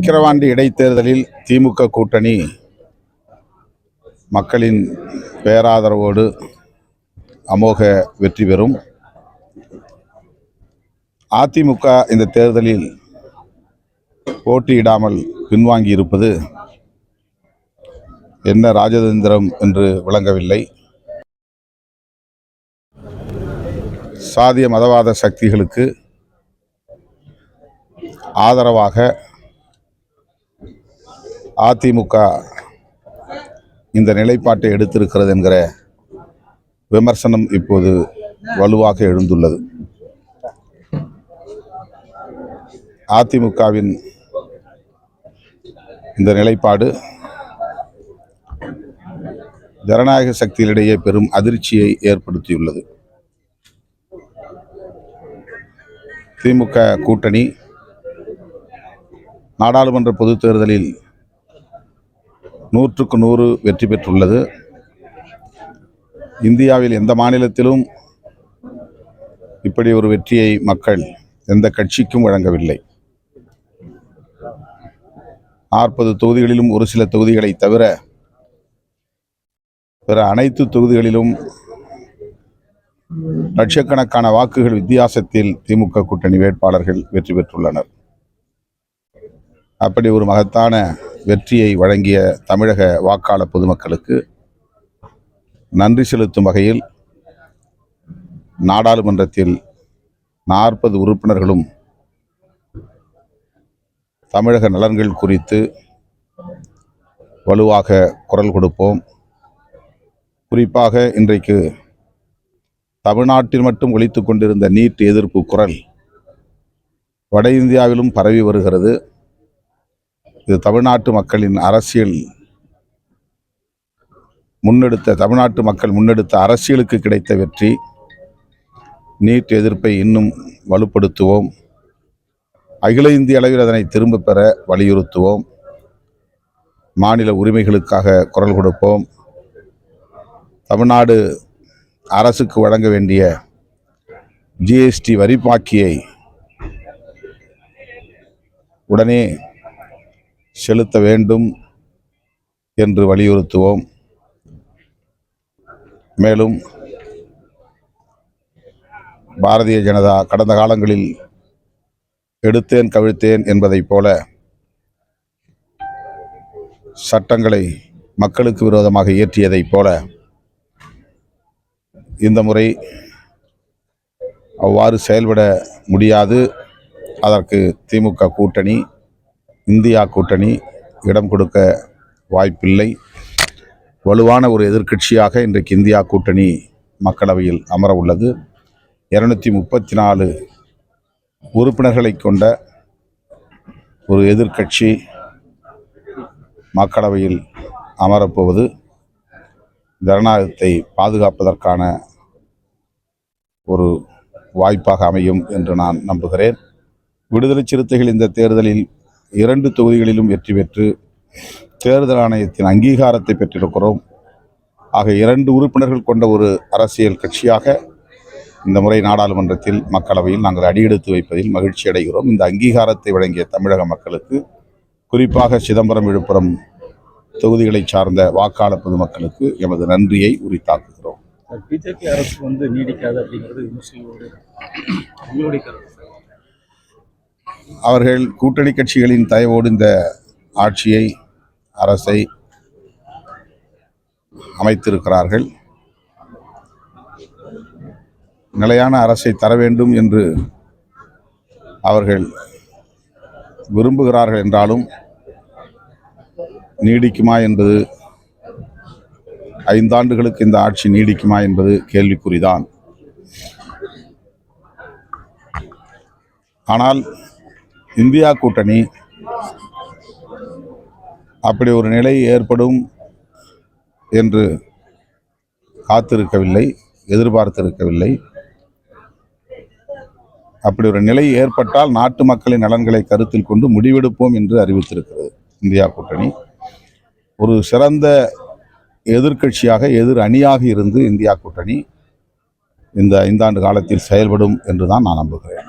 விக்கிரவாண்டி இடைத்தேர்தலில் திமுக கூட்டணி மக்களின் பேராதரவோடு அமோக வெற்றி பெறும். அதிமுக இந்த தேர்தலில் போட்டியிடாமல் பின்வாங்கி இருப்பது என்ன ராஜதந்திரம் என்று விளங்கவில்லை. சாதிய மதவாத சக்திகளுக்கு ஆதரவாக அதிமுக இந்த நிலைப்பாட்டை எடுத்திருக்கிறது என்கிற விமர்சனம் இப்போது வலுவாக எழுந்துள்ளது. அதிமுகவின் இந்த நிலைப்பாடு ஜனநாயக சக்திகளிடையே பெரும் அதிர்ச்சியை ஏற்படுத்தியுள்ளது. திமுக கூட்டணி நாடாளுமன்ற பொதுத் தேர்தலில் நூற்றுக்கு நூறு வெற்றி பெற்றுள்ளது. இந்தியாவில் எந்த மாநிலத்திலும் இப்படி ஒரு வெற்றியை மக்கள் எந்த கட்சிக்கும் வழங்கவில்லை. நாற்பது தொகுதிகளிலும் ஒரு சில தொகுதிகளை தவிர பிற அனைத்து தொகுதிகளிலும் லட்சக்கணக்கான வாக்குகள் வித்தியாசத்தில் திமுக கூட்டணி வேட்பாளர்கள் வெற்றி பெற்றுள்ளனர். அப்படி ஒரு மகத்தான வெற்றியை வழங்கிய தமிழக வாக்காள பொதுமக்களுக்கு நன்றி செலுத்தும் வகையில் நாடாளுமன்றத்தில் நாற்பது உறுப்பினர்களும் தமிழக நலன்கள் குறித்து வலுவாக குரல் கொடுப்போம். குறிப்பாக இன்றைக்கு தமிழ்நாட்டில் மட்டும் ஒழித்து கொண்டிருந்த நீட் எதிர்ப்பு குரல் வட இந்தியாவிலும் பரவி வருகிறது. இது தமிழ்நாட்டு மக்களின் அரசியல் முன்னெடுத்த தமிழ்நாட்டு மக்கள் முன்னெடுத்த அரசியலுக்கு கிடைத்த வெற்றி. நீட் எதிர்ப்பை இன்னும் வலுப்படுத்துவோம். அகில இந்திய அளவில் அதனை திரும்ப பெற வலியுறுத்துவோம். மாநில உரிமைகளுக்காக குரல் கொடுப்போம். தமிழ்நாடு அரசுக்கு வழங்க வேண்டிய ஜிஎஸ்டி வரிப்பாக்கியை உடனே செலுத்த வேண்டும் என்று வலியுறுத்துவோம். மேலும் பாரதிய ஜனதா கடந்த காலங்களில் எடுத்தேன் கவிழ்த்தேன் என்பதைப் போல சட்டங்களை மக்களுக்கு விரோதமாக இயற்றியதைப் போல இந்த முறை அவ்வாறு செயல்பட முடியாது. அதற்கு திமுக கூட்டணி இந்தியா கூட்டணி இடம் கொடுக்க வாய்ப்பில்லை. வலுவான ஒரு எதிர்க்கட்சியாக இன்றைக்கு இந்தியா கூட்டணி மக்களவையில் அமர உள்ளது. இரநூத்தி முப்பத்தி நாலு உறுப்பினர்களை கொண்ட ஒரு எதிர்க்கட்சி மக்களவையில் அமரப்போவது ஜனநாயகத்தை பாதுகாப்பதற்கான ஒரு வாய்ப்பாக அமையும் என்று நான் நம்புகிறேன். விடுதலை சிறுத்தைகள் இந்த தேர்தலில் இரண்டு தொகுதிகளிலும் வெற்றி பெற்று தேர்தல் ஆணையத்தின் அங்கீகாரத்தை பெற்றிருக்கிறோம். ஆக இரண்டு உறுப்பினர்கள் கொண்ட ஒரு அரசியல் கட்சியாக இந்த முறை நாடாளுமன்றத்தில் மக்களவையில் நாங்கள் அடியெடுத்து வைப்பதில் மகிழ்ச்சி அடைகிறோம். இந்த அங்கீகாரத்தை வழங்கிய தமிழக மக்களுக்கு குறிப்பாக சிதம்பரம் விழுப்புரம் தொகுதிகளை சார்ந்த வாக்காளர் பொதுமக்களுக்கு எமது நன்றியை உரித்தாக்குகிறோம். பிஜேபி அரசு வந்து நீடிக்காது அப்படிங்கிறது விமர்சனங்களோடு உங்களுடைய கருத்து? அவர்கள் கூட்டணி கட்சிகளின் தயவோடு இந்த ஆட்சியை அரசை அமைத்திருக்கிறார்கள். நிலையான அரசை தர வேண்டும் என்று அவர்கள் விரும்புகிறார்கள் என்றாலும் நீடிக்குமா என்பது ஐந்தாண்டுகளுக்கு இந்த ஆட்சி நீடிக்குமா என்பது கேள்விக்குறிதான். ஆனால் இந்தியா கூட்டணி. அப்படி ஒரு நிலை ஏற்படும் என்று காத்திருக்கவில்லை எதிர்பார்த்திருக்கவில்லை. அப்படி ஒரு நிலை ஏற்பட்டால் நாட்டு மக்களின் நலன்களை கருத்தில் கொண்டு முடிவெடுப்போம் என்று அறிவித்திருக்கிறது இந்தியா கூட்டணி. ஒரு சிறந்த எதிர்க்கட்சியாக எதிர் அணியாக இருந்து இந்தியா கூட்டணி இந்த ஐந்தாண்டு காலத்தில் செயல்படும் என்று தான் நான் நம்புகிறேன்.